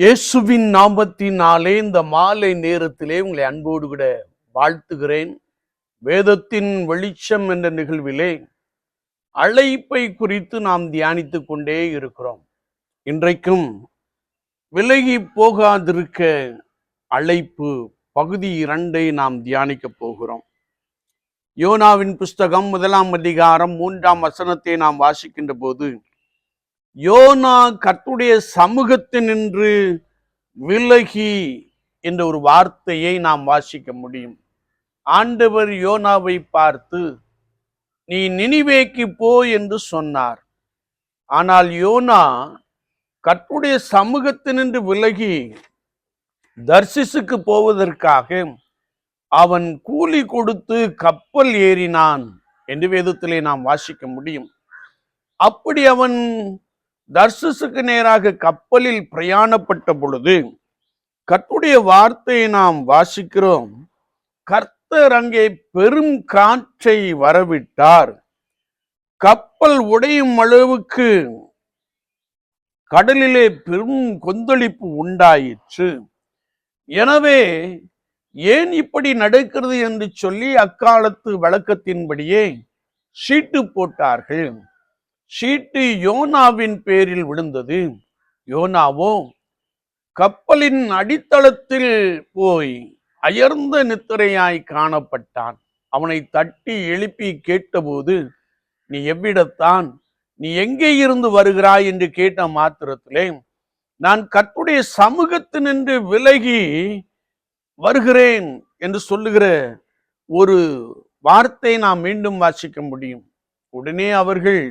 இயேசுவின் நாமத்தினாலே இந்த மாலை நேரத்திலே உங்களை அன்போடு கூட வாழ்த்துகிறேன். வேதத்தின் வெளிச்சம் என்ற நிகழ்விலே அழைப்பை குறித்து நாம் தியானித்து கொண்டே இருக்கிறோம். இன்றைக்கும் விலகி போகாதிருக்க அழைப்பு பகுதி இரண்டை நாம் தியானிக்க போகிறோம். யோனாவின் புஸ்தகம் முதலாம் அதிகாரம் மூன்றாம் வசனத்தை நாம் வாசிக்கின்ற போது யோனா கர்த்துடைய சமூகத்தினின்று விலகி என்ற ஒரு வார்த்தையை நாம் வாசிக்க முடியும். ஆண்டவர் யோனாவை பார்த்து நீ நினிவேக்கு போ என்று சொன்னார். ஆனால் யோனா கர்த்துடைய சமூகத்தினின்று விலகி தர்சிசுக்கு போவதற்காக அவன் கூலி கொடுத்து கப்பல் ஏறினான் என்று வேதத்திலே நாம் வாசிக்க முடியும். அப்படி அவன் தர்சுக்கு நேராக கப்பலில் பிரயாணப்பட்ட பொழுது கர்த்தருடைய வார்த்தையை நாம் வாசிக்கிறோம். கர்த்தர் அங்கே பெரும் காற்றை வரவிட்டார். கப்பல் உடையும் அளவுக்கு கடலிலே பெரும் கொந்தளிப்பு உண்டாயிற்று. எனவே ஏன் இப்படி நடக்கிறது என்று சொல்லி அக்காலத்து வழக்கத்தின்படியே சீட்டு போட்டார்கள். சீட்டு யோனாவின் பேரில் விழுந்தது. யோனாவோ கப்பலின் அடித்தளத்தில் போய் அயர்ந்த நித்திரையாய் காணப்பட்டான். அவனை தட்டி எழுப்பி கேட்டபோது நீ எவ்விடத்தான்? நீ எங்கே இருந்து வருகிறாய்? என்று கேட்ட மாத்திரத்திலே நான் கர்த்துடைய சமூகத்தினின்று விலகி வருகிறேன் என்று சொல்லுகிற ஒரு வார்த்தை நாம் மீண்டும் வாசிக்க முடியும். உடனே அவர்கள்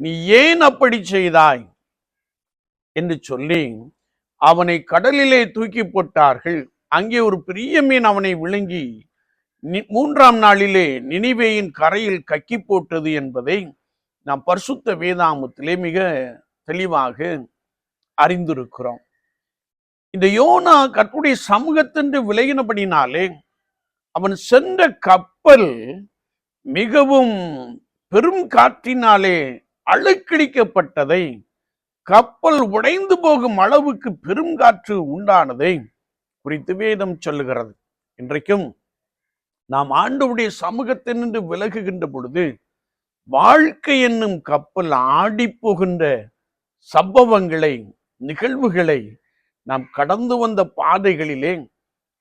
நீ ஏன் அப்படி செய்தாய்? என்று சொல்லி அவனை கடலிலே தூக்கி போட்டார்கள். அங்கே ஒரு பெரிய மீன் அவனை விழுங்கி மூன்றாம் நாளிலே நினைவேயின் கரையில் கக்கி போட்டது என்பதை நாம் பரிசுத்த வேதாமத்திலே மிக தெளிவாக அறிந்திருக்கிறோம். இந்த யோனா கற்புடைய சமூகத்தின்று விலகினபடினாலே அவன் சென்ற கப்பல் மிகவும் பெரும் காற்றினாலே அழுக்கடிக்கப்பட்டதை கப்பல் உடைந்து போகும் அளவுக்கு பெரும் காற்று உண்டானதை குறித்து வேதம் சொல்லுகிறது. இன்றைக்கும் நாம் ஆண்டவருடைய சமூகத்தினின்று விலகுகின்ற பொழுது வாழ்க்கை என்னும் கப்பல் ஆடிப்போகின்ற சம்பவங்களை நிகழ்வுகளை நாம் கடந்து வந்த பாதைகளிலே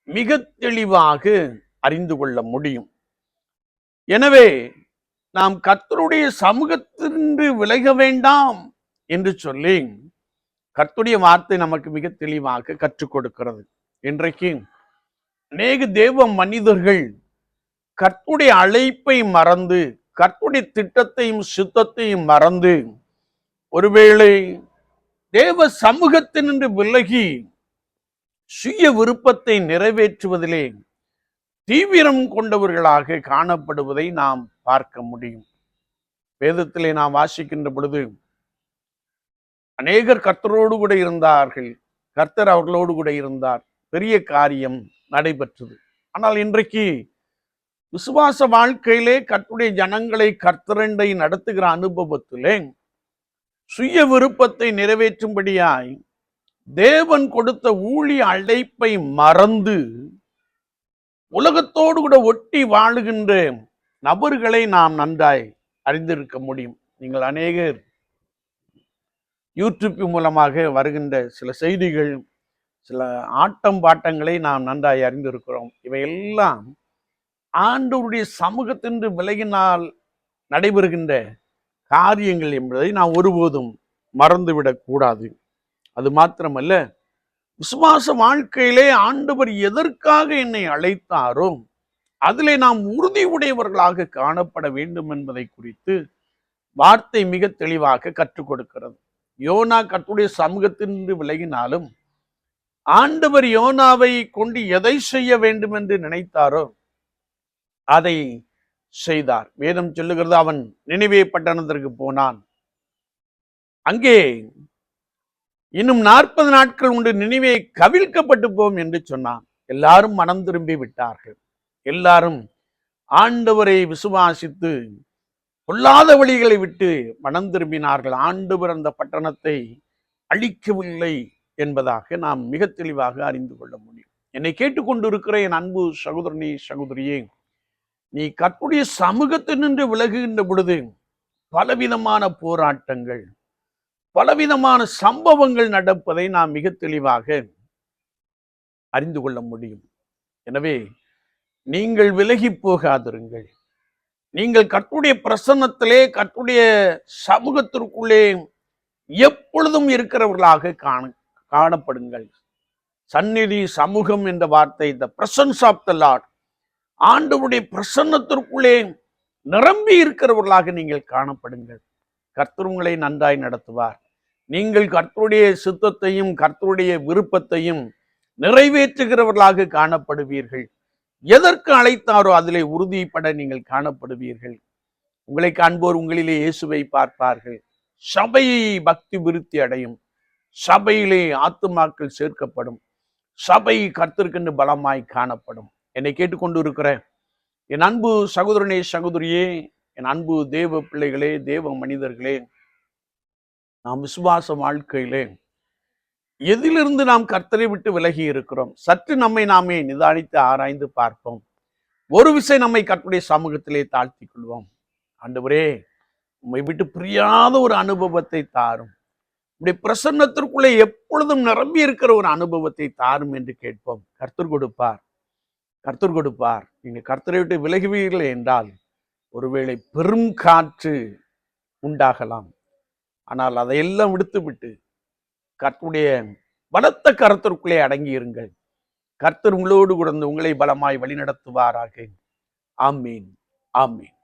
மிக தெளிவாக அறிந்து கொள்ள முடியும். எனவே நாம் கர்த்தருடைய சமூகத்தின்று விலக வேண்டாம் என்று சொல்லி கர்த்தருடைய வார்த்தை நமக்கு மிக தெளிவாக கற்றுக் கொடுக்கிறது. இன்றைக்கு அநேக தேவ மனிதர்கள் கர்த்தருடைய அழைப்பை மறந்து கர்த்தருடைய திட்டத்தையும் சித்தத்தையும் மறந்து ஒருவேளை தேவ சமூகத்தினின்று விலகி சுய விருப்பத்தை நிறைவேற்றுவதிலே தீவிரம் கொண்டவர்களாக காணப்படுவதை நாம் பார்க்க முடியும். வேதத்திலே நாம் வாசிக்கின்ற பொழுது அநேகர் கர்த்தரோடு கூட இருந்தார்கள். கர்த்தர் அவர்களோடு கூட இருந்தார். பெரிய காரியம் நடைபெற்றது. ஆனால் இன்றைக்கு விசுவாச வாழ்க்கையிலே கர்த்துடைய ஜனங்களை கர்த்தரண்டை நடத்துகிற அனுபவத்திலே சுய விருப்பத்தை நிறைவேற்றும்படியாய் தேவன் கொடுத்த ஊழிய அழைப்பை மறந்து உலகத்தோடு கூட ஒட்டி வாழுகின்ற நபர்களை நாம் நன்றாய் அறிந்திருக்க முடியும். நீங்கள் அநேகர் யூடியூப் மூலமாக வருகின்ற சில செய்திகள் சில ஆட்டம் பாட்டங்களை நாம் நன்றாய் அறிந்திருக்கிறோம். இவையெல்லாம் ஆண்டவருடைய சமூகத்தின்று விலகினால் நடைபெறுகின்ற காரியங்கள் என்பதை நாம் ஒருபோதும் மறந்துவிடக்கூடாது அது மாத்திரமல்ல விசுவாச வாழ்க்கையிலே ஆண்டவர் எதற்காக என்னை அழைத்தாரோ அதிலே நாம் உறுதி உடையவர்களாக காணப்பட வேண்டும் என்பதை குறித்து வார்த்தை மிக தெளிவாக கற்றுக் கொடுக்கிறது. யோனா கத்துடைய சமூகத்தினின்று விலகினாலும் ஆண்டவர் யோனாவை கொண்டு எதை செய்ய வேண்டும் என்று நினைத்தாரோ அதை செய்தார். வேதம் சொல்லுகிறது அவன் நினைவே பட்டணத்திற்கு போனான். அங்கே இன்னும் நாற்பது நாட்கள் உண்டு நினைவே கவிழ்க்கப்பட்டு போம் என்று சொன்னான். எல்லாரும் மனம் திரும்பி விட்டார்கள். எல்லாரும் ஆண்டவரை விசுவாசித்து பொல்லாத வழிகளை விட்டு மனம் திரும்பினார்கள். ஆண்டவர் அந்த பட்டணத்தை அழிக்கவில்லை என்பதாக நாம் மிக தெளிவாக அறிந்து கொள்ள முடியும். என்னை கேட்டுக்கொண்டிருக்கிற என் அன்பு சகோதரனே சகோதரியே நீ கற்புடைய சமூகத்தில் நின்று விலகுகின்ற பொழுது பலவிதமான போராட்டங்கள் பலவிதமான சம்பவங்கள் நடப்பதை நாம் மிக தெளிவாக அறிந்து கொள்ள முடியும். எனவே நீங்கள் விலகி போகாதிருங்கள். நீங்கள் கற்றுடைய பிரசன்னத்திலே கற்றுடைய சமூகத்திற்குள்ளே எப்பொழுதும் இருக்கிறவர்களாக காண காணப்படுங்கள். சந்நிதி சமூகம் என்ற வார்த்தை the presence of the Lord ஆண்டவருடைய பிரசன்னத்திற்குள்ளே நிரம்பி இருக்கிறவர்களாக நீங்கள் காணப்படுங்கள். கர்த்தர் உங்களை நன்றாய் நடத்துவார். நீங்கள் கர்த்தருடைய சித்தத்தையும் கர்த்தருடைய விருப்பத்தையும் நிறைவேற்றுகிறவர்களாக காணப்படுவீர்கள். எதற்கு அழைத்தாரோ அதிலே உறுதிப்பட நீங்கள் காணப்படுவீர்கள். உங்களை காண்போர் உங்களிலே இயேசுவை பார்ப்பார்கள். சபையை பக்தி விருத்தி அடையும். சபையிலே ஆத்துமாக்கள் சேர்க்கப்படும். சபை கர்த்தருக்கென்று பலமாய் காணப்படும். என்னை கேட்டுக்கொண்டு இருக்கிற என் அன்பு சகோதரனே சகோதரியே என் அன்பு தேவ பிள்ளைகளே தேவ மனிதர்களே நாம் விசுவாச வாழ்க்கையிலே எதிலிருந்து நாம் கர்த்தரை விட்டு விலகி இருக்கிறோம்? சற்று நம்மை நாமே நிதானித்து ஆராய்ந்து பார்ப்போம். ஒரு விசை நம்மை கர்த்தருடைய சமூகத்திலே தாழ்த்திக் கொள்வோம். ஆண்டவரே உம்மை விட்டு பிரியாத ஒரு அனுபவத்தை தாரும். இப்படி பிரசன்னத்திற்குள்ளே எப்பொழுதும் நிரம்பி இருக்கிற ஒரு அனுபவத்தை தாரும் என்று கேட்போம். கர்த்தர் கொடுப்பார். கர்த்தர் கொடுப்பார். நீங்கள் கர்த்தரை விட்டு விலகுவீர்கள் என்றால் ஒருவேளை பெரும் காற்று உண்டாகலாம். ஆனால் அதையெல்லாம் விடுத்துவிட்டு கர்த்தருடைய பலத்த கருத்திற்குள்ளே அடங்கி இருங்கள் கர்த்தர் உங்களோடு கூட உங்களை பலமாய் வழிநடத்துவாராக. ஆமீன். ஆமீன்.